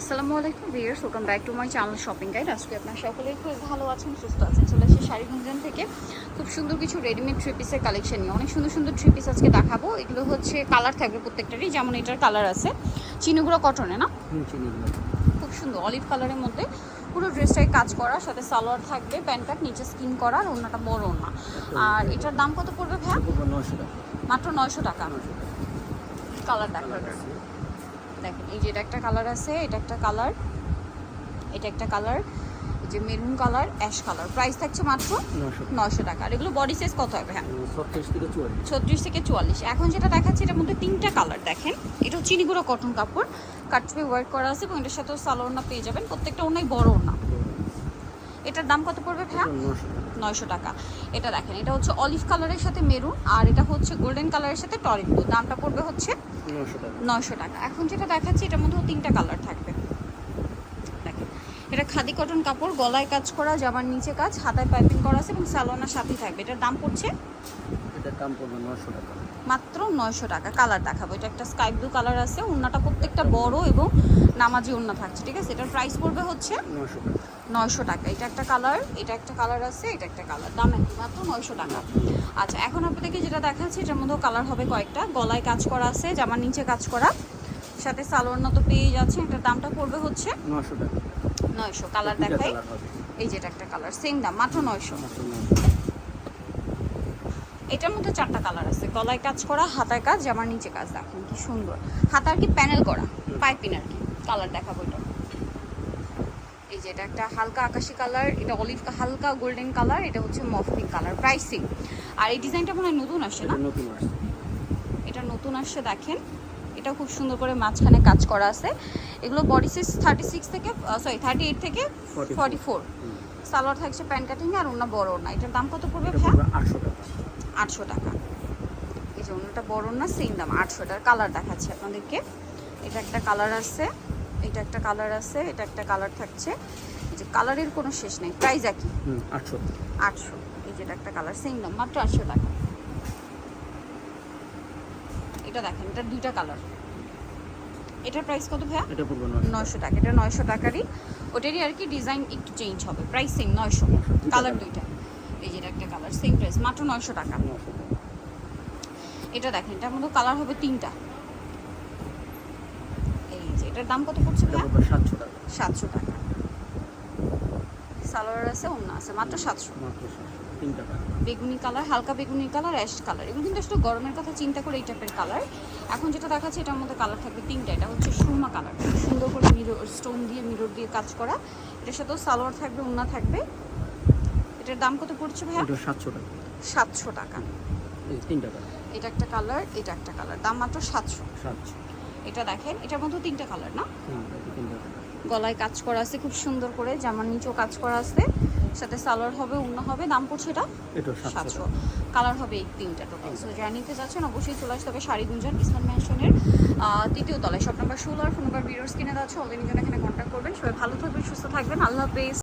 আসসালামু আলাইকুম viewers welcome back to my channel shopping guide আজকে আপনার সকলেই খুব ভালো আছেন সুস্থ আছেন। চলে এসে শাড়িগুঞ্জন থেকে। খুব সুন্দর কিছু রেডিমেড থ্রি পিসের কালেকশন নিয়ে। অনেক সুন্দর সুন্দর থ্রি পিস আজকে দেখাবো। এগুলো হচ্ছে কালার থাকবে প্রত্যেকটারই যেমন এটার কালার আছে। চিনিগুলো কটনে না? খুব সুন্দর অলিভ কালারের মধ্যে। পুরো ড্রেসটাই কাজ করা সাথে সালোয়ার থাকবে প্যান্ট প্যান্ট নিচে স্কিন করা আর ওনাটা বড় ওনা আর এটার দাম কত পড়বে ভাইয়া? মাত্র নয়শো টাকা। কালার দেখাবে। দেখেন এই যে এটা একটা কালার আছে এটা একটা কালার এটা একটা কালার এই যে maroon colour ash colour price থাকছে মাত্র নশো টাকা। আর এগুলো বডি সাইজ কত হবে হ্যাঁ? ছত্রিশ থেকে চুয়াল্লিশ। এখন যেটা দেখাচ্ছে এটার মধ্যে তিনটা কালার দেখেন। এটা চিনি গুঁড়ো কটন কাপড়। কাটবে ওয়ার্ক করা আছে এবং এটার সাথেও সালোয়ার না পেয়ে যাবেন। প্রত্যেকটা অনেক বড় না এটার দাম কত পড়বে টাকা। নয়শো টাকা। এটা দেখেন এটা হচ্ছে অলিভ কালারের সাথে মেরুন আর এটা হচ্ছে গোল্ডেন কালারের সাথে টরিন ব্লু দামটা পড়বে হচ্ছে নয়শো টাকা। এখন যেটা দেখাচ্ছি এটার মধ্যেও তিনটা কালার থাকবে। দেখেন এটা খাদি কটন কাপড় গলায় কাজ করা জামার নিচে কাজ হাতায় পাইপিং করা আছে এবং সালোনার সাথেই থাকবে। এটার দাম পড়ছে পড়বে টাকা। মাত্র নয়শো টাকা। কালার দেখাবো। এটা একটা স্কাই ব্লু কালার আছে। ওন্নাটা প্রত্যেকটা বড় এবং নামাজি ওন্না থাকছে ঠিক আছে? এটার প্রাইস পড়বে হচ্ছে নশো টাকা। নয়শো টাকা। এটা একটা কালার এটা একটা কালার আছে এটা একটা কালার দাম একই মাত্র নয়শো টাকা। আচ্ছা এখন আপনাদেরকে যেটা দেখাচ্ছি এটার মধ্যেও কালার হবে কয়েকটা। গলায় কাজ করা আছে জামার নিচে কাজ করা। সাথে সালোয়ার মতো পেয়ে যাচ্ছে। এটার দামটা পড়বে হচ্ছে নশো টাকা। নয়শো। কালার দেখাই। এই যেটা একটা কালার সেম দাম মাত্র নয়শো। এটার মধ্যে চারটা কালার আছে। গলায় কাজ করা হাতায় কাজ জামার নিচে কাজ। দেখুন কি সুন্দর। হাতার কি প্যানেল করা? পাইপিন আর কি? কালার দেখাবো এটা। এই যে এটা একটা হালকা আকাশি কালার এটা অলিভ হালকা গোল্ডেন কালার এটা হচ্ছে মফ পিঙ্ক কালার প্রাইসিং আর এই ডিজাইনটা মনে হয় নতুন আসছে না? এটা নতুন আসছে। দেখেন। এটা খুব সুন্দর করে মাঝখানে কাজ করা আছে। এগুলো বডি সাইজ থার্টি সিক্স থেকে সরি থার্টি এইট থেকে 44 ফর্টি ফোর সালোয়ার থাকছে প্যান্ট কাটিং আর অন্য বড় না এটার দাম কত পড়বে ভ্যা আটশো আটশো টাকা। এই যে অন্যটা বড় না সেম দাম আটশো আটশোটার কালার দেখাচ্ছি আপনাদেরকে। এটা একটা কালার আছে এটা একটা কালার আছে এটা একটা কালার থাকছে। এই যে কালারের কোনো শেষ নেই প্রাইস একই। হুম আটশো। আটশো এই যেটা একটা কালার সেম দাম মাত্র আটশো টাকা। এটা দেখেন এটা দুইটা কালার এটার প্রাইস কত ভাইয়া? এটা পড়বে নশো নয়শো টাকা এটা নয়শো টাকারই। ওটারই আর কি ডিজাইন একটু চেঞ্জ হবে প্রাইস সেম নয়শো। দুইটা কালার দুইটা। যেটা একটা কালার সেম প্রাইস মাত্র নয়শো টাকা। এটা দেখেন এটার মধ্যে কালার হবে তিনটা। এই যে এটার দাম কত পড়ছে সাতশো টাকা। সাতশো টাকা। সালোয়ার আছে অন্য আছে মাত্র সাতশো। বেগুনি কালার হালকা বেগুনি কালার অ্যাশ কালার এগুলো কিন্তু আসলে গরমের কথা চিন্তা করে এই টাইপের কালার এখন যেটা দেখাচ্ছে এটার মধ্যে কালার থাকবে তিনটা। এটা হচ্ছে সুরমা কালার সুন্দর করে মিরর স্টোন দিয়ে মিরর দিয়ে কাজ করা। এটার সাথেও সালোয়ার থাকবে ওন্না থাকবে। এটার দাম কত পড়ছে ভাইয়া? এটা সাতশো টাকা। সাতশো টাকা। এই তিনটা টাকা এটা একটা কালার এটা একটা কালার দাম মাত্র সাতশো। সাতশো। এটা দেখেন এটার মধ্যে তিনটা কালার না? তিনটা টাকা গলায় কাজ করা আছে খুব সুন্দর করে জামার নিচেও কাজ করা আছে। সাথে সালোয়ার হবে অন্য হবে দাম পড়ছে এটা? এটা সাতশো কালার হবে এই তিনটা টোটাল সো যারা নিতে যাচ্ছেন অবশ্যই চলে আসতে হবে শাড়ি গুঞ্জন ইসলাম ম্যানশনের তৃতীয় তলায়। সব নাম্বার ষোলো আর ফোন নাম্বার ভিডিওস কিনে যাচ্ছে অলরেডি এখানে কন্ট্যাক্ট করবেন সবাই ভালো থাকবেন সুস্থ থাকবেন। আল্লাহ হাফেজ।